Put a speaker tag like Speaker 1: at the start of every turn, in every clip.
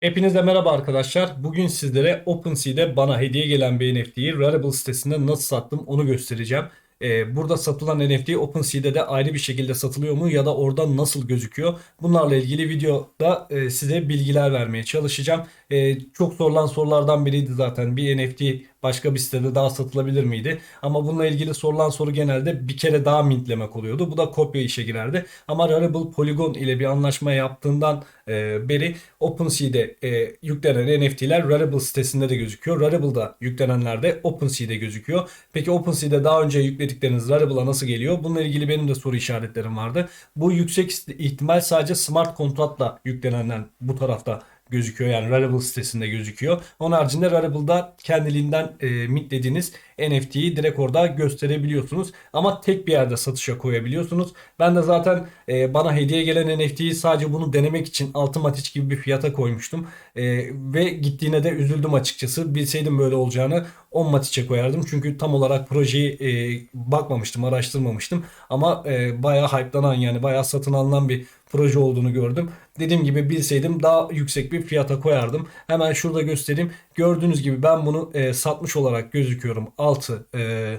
Speaker 1: Hepinize merhaba arkadaşlar. Bugün sizlere OpenSea'de bana hediye gelen bir NFT'yi Rarible sitesinde nasıl sattım onu göstereceğim. Ee, burada satılan NFT OpenSea'de de ayrı bir şekilde satılıyor mu ya da orada nasıl gözüküyor? Bunlarla ilgili videoda e, size bilgiler vermeye çalışacağım. E, çok sorulan sorulardan biriydi zaten. Bir NFT başka bir sitede daha satılabilir miydi? Ama bununla ilgili sorulan soru genelde bir kere daha mintlemek oluyordu. Bu da kopya işe girerdi. Ama Rarible Polygon ile bir anlaşma yaptığından e, beri OpenSea'de e, yüklenen NFT'ler Rarible sitesinde de gözüküyor. Rarible'da yüklenenler de OpenSea'de gözüküyor. Peki OpenSea'de daha önce yükledikleriniz Rarible'a nasıl geliyor? Bununla ilgili benim de soru işaretlerim vardı. Bu yüksek ihtimal sadece smart kontratla yüklenenler bu tarafta gözüküyor. Yani Rarible sitesinde gözüküyor. Onun haricinde Rarible'da kendiliğinden e, mintlediğiniz NFT'yi direkt orada gösterebiliyorsunuz. Ama tek bir yerde satışa koyabiliyorsunuz. Ben de zaten e, bana hediye gelen NFT'yi sadece bunu denemek için 6 matiç gibi bir fiyata koymuştum. E, ve gittiğine de üzüldüm açıkçası. Bilseydim böyle olacağını 10 matiçe koyardım. Çünkü tam olarak projeyi e, bakmamıştım, araştırmamıştım. Ama e, bayağı hype'lanan yani bayağı satın alınan bir proje olduğunu gördüm. Dediğim gibi bilseydim daha yüksek bir fiyata koyardım. Hemen şurada göstereyim. Gördüğünüz gibi ben bunu e, satmış olarak gözüküyorum. 6 e,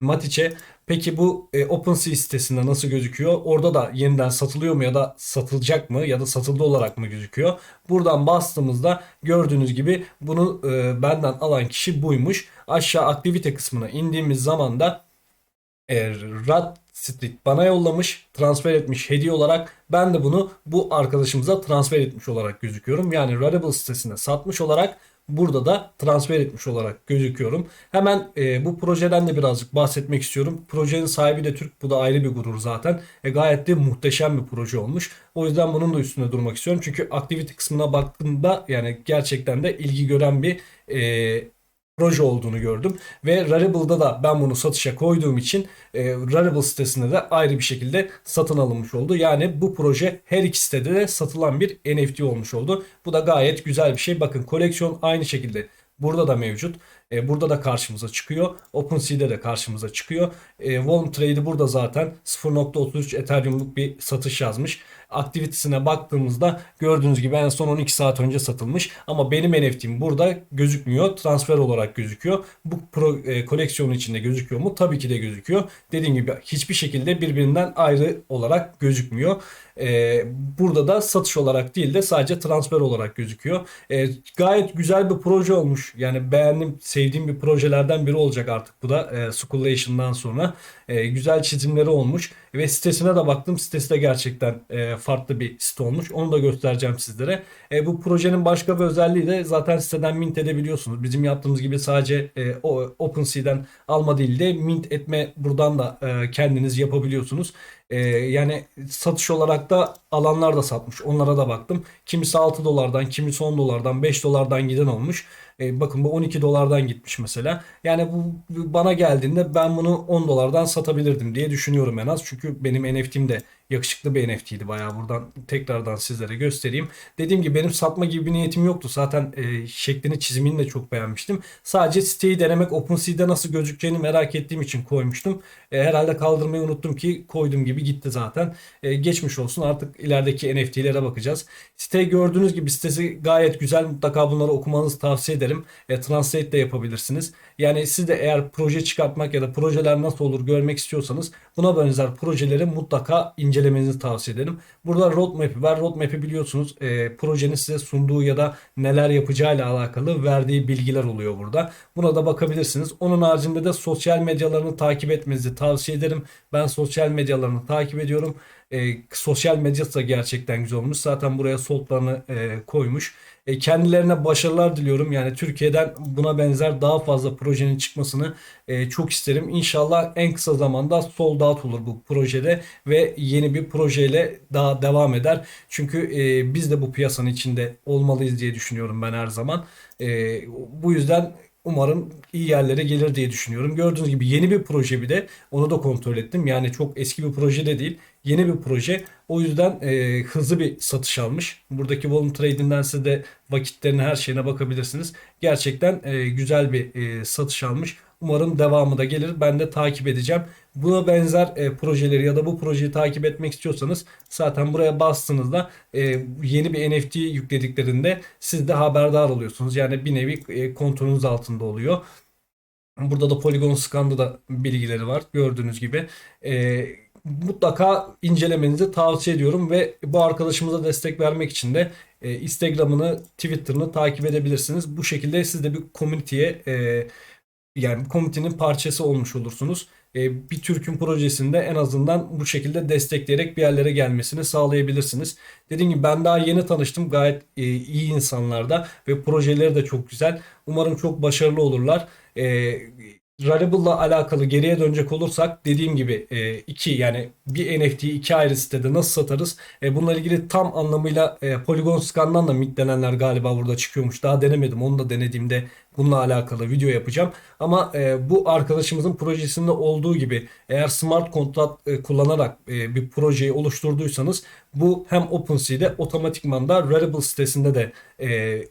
Speaker 1: Matiç'e. Peki bu e, OpenSea sitesinde nasıl gözüküyor? Orada da yeniden satılıyor mu ya da satılacak mı ya da satıldı olarak mı gözüküyor? Buradan bastığımızda gördüğünüz gibi bunu e, benden alan kişi buymuş. Aşağı aktivite kısmına indiğimiz zaman da e, Rad Street bana yollamış, transfer etmiş hediye olarak. Ben de bunu bu arkadaşımıza transfer etmiş olarak gözüküyorum. Yani Rarible sitesinde satmış olarak burada da transfer etmiş olarak gözüküyorum. Hemen e, bu projeden de birazcık bahsetmek istiyorum. Projenin sahibi de Türk. Bu da ayrı bir gurur zaten. E, gayet de muhteşem bir proje olmuş. O yüzden bunun da üstünde durmak istiyorum. Çünkü aktivite kısmına baktığımda yani gerçekten de ilgi gören bir e, proje olduğunu gördüm. Ve Rarible'da da ben bunu satışa koyduğum için e, Rarible sitesinde de ayrı bir şekilde satın alınmış oldu. Yani bu proje her iki sitede de satılan bir NFT olmuş oldu. Bu da gayet güzel bir şey. Bakın koleksiyon aynı şekilde burada da mevcut. E, burada da karşımıza çıkıyor. OpenSea'de de karşımıza çıkıyor. E, Volume Trade'i burada zaten 0.33 Ethereum'luk bir satış yazmış. Aktivitesine baktığımızda gördüğünüz gibi en son 12 saat önce satılmış. Ama benim NFT'm burada gözükmüyor. Transfer olarak gözüküyor. Bu pro, e, koleksiyonun içinde gözüküyor mu? Tabii ki de gözüküyor. Dediğim gibi hiçbir şekilde birbirinden ayrı olarak gözükmüyor. E, burada da satış olarak değil de sadece transfer olarak gözüküyor. E, gayet güzel bir proje olmuş. Yani beğendim, sevdiğim bir projelerden biri olacak artık bu da e, Schoolation'dan sonra. E, güzel çizimleri olmuş ve sitesine de baktım. Sitesi de gerçekten e, farklı bir site olmuş. Onu da göstereceğim sizlere. E, bu projenin başka bir özelliği de zaten siteden mint edebiliyorsunuz. Bizim yaptığımız gibi sadece e, OpenSea'den alma değil de mint etme buradan da e, kendiniz yapabiliyorsunuz. E, yani satış olarak da alanlar da satmış. Onlara da baktım. Kimisi 6 dolardan, kimisi 10 dolardan, 5 dolardan giden olmuş. E, bakın bu 12 dolardan gitmiş mesela. Yani bu bana geldiğinde ben bunu 10 dolardan satabilirdim diye düşünüyorum en az. Çünkü benim NFT'm de yakışıklı bir NFT'ydi bayağı buradan tekrardan sizlere göstereyim. Dediğim gibi benim satma gibi bir niyetim yoktu. Zaten e, şeklini çizimini de çok beğenmiştim. Sadece siteyi denemek OpenSea'de nasıl gözükeceğini merak ettiğim için koymuştum. E, herhalde kaldırmayı unuttum ki koyduğum gibi gitti zaten. E, geçmiş olsun artık ilerideki NFT'lere bakacağız. Site gördüğünüz gibi sitesi gayet güzel. Mutlaka bunları okumanızı tavsiye ederim. E, translate de yapabilirsiniz. Yani siz de eğer proje çıkartmak ya da projeler nasıl olur görmek istiyorsanız buna benzer projeleri mutlaka incelemenizi tavsiye ederim. Burada roadmap'i var. Roadmap'i biliyorsunuz e, projenin size sunduğu ya da neler yapacağıyla alakalı verdiği bilgiler oluyor burada. Buna da bakabilirsiniz. Onun haricinde de sosyal medyalarını takip etmenizi tavsiye ederim. Ben sosyal medyalarını takip ediyorum. E, sosyal medyası da gerçekten güzel olmuş. Zaten buraya soltlarını e, koymuş. E, kendilerine başarılar diliyorum. Yani Türkiye'den buna benzer daha fazla projenin çıkmasını e, çok isterim. İnşallah en kısa zamanda sold out olur bu projede ve yeni bir projeyle daha devam eder. Çünkü e, biz de bu piyasanın içinde olmalıyız diye düşünüyorum ben her zaman. E, bu yüzden Umarım iyi yerlere gelir diye düşünüyorum. Gördüğünüz gibi yeni bir proje bir de onu da kontrol ettim. Yani çok eski bir proje de değil. Yeni bir proje. O yüzden e, hızlı bir satış almış. Buradaki volume trade'inden size de vakitlerine her şeyine bakabilirsiniz. Gerçekten e, güzel bir e, satış almış. Umarım devamı da gelir. Ben de takip edeceğim. Buna benzer e, projeleri ya da bu projeyi takip etmek istiyorsanız zaten buraya bastığınızda e, yeni bir NFT yüklediklerinde siz de haberdar oluyorsunuz. Yani bir nevi e, kontrolünüz altında oluyor. Burada da Polygon Scan'da da bilgileri var gördüğünüz gibi. E, mutlaka incelemenizi tavsiye ediyorum ve bu arkadaşımıza destek vermek için de e, Instagram'ını, Twitter'ını takip edebilirsiniz. Bu şekilde siz de bir komüniteye e, yani komitenin parçası olmuş olursunuz. E, bir Türk'ün projesinde en azından bu şekilde destekleyerek bir yerlere gelmesini sağlayabilirsiniz. Dediğim gibi ben daha yeni tanıştım. Gayet e, iyi insanlarda ve projeleri de çok güzel. Umarım çok başarılı olurlar. E, Rarible'la alakalı geriye dönecek olursak dediğim gibi e, iki yani bir NFT'yi iki ayrı sitede nasıl satarız? E, bununla ilgili tam anlamıyla e, Polygon Scan'dan da mitlenenler galiba burada çıkıyormuş. Daha denemedim. Onu da denediğimde bununla alakalı video yapacağım. Ama e, bu arkadaşımızın projesinde olduğu gibi eğer smart kontrat e, kullanarak e, bir projeyi oluşturduysanız bu hem OpenSea'de otomatikman da Rarible sitesinde de e,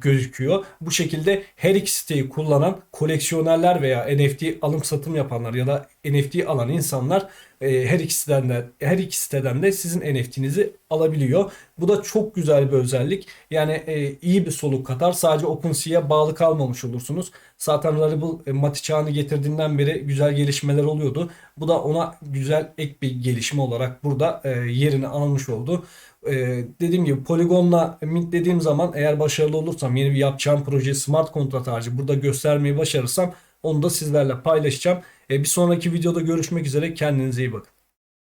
Speaker 1: gözüküyor. Bu şekilde her iki siteyi kullanan koleksiyonerler veya NFT alım satım yapanlar ya da NFT alan insanlar e, her iki siteden de her iki siteden de sizin NFT'nizi alabiliyor. Bu da çok güzel bir özellik. Yani e, iyi bir soluk katar. Sadece OpenSea'ya bağlı kalmamış olursunuz. Zaten Rarible e, Mati çağını getirdiğinden beri güzel gelişmeler oluyordu. Bu da ona güzel ek bir gelişme olarak burada e, yerini almış oldu. E, dediğim gibi Polygon'la mint dediğim zaman eğer başarılı olursam yeni bir yapacağım proje smart kontrat harcı burada göstermeyi başarırsam onu da sizlerle paylaşacağım. E, bir sonraki videoda görüşmek üzere. Kendinize iyi bakın.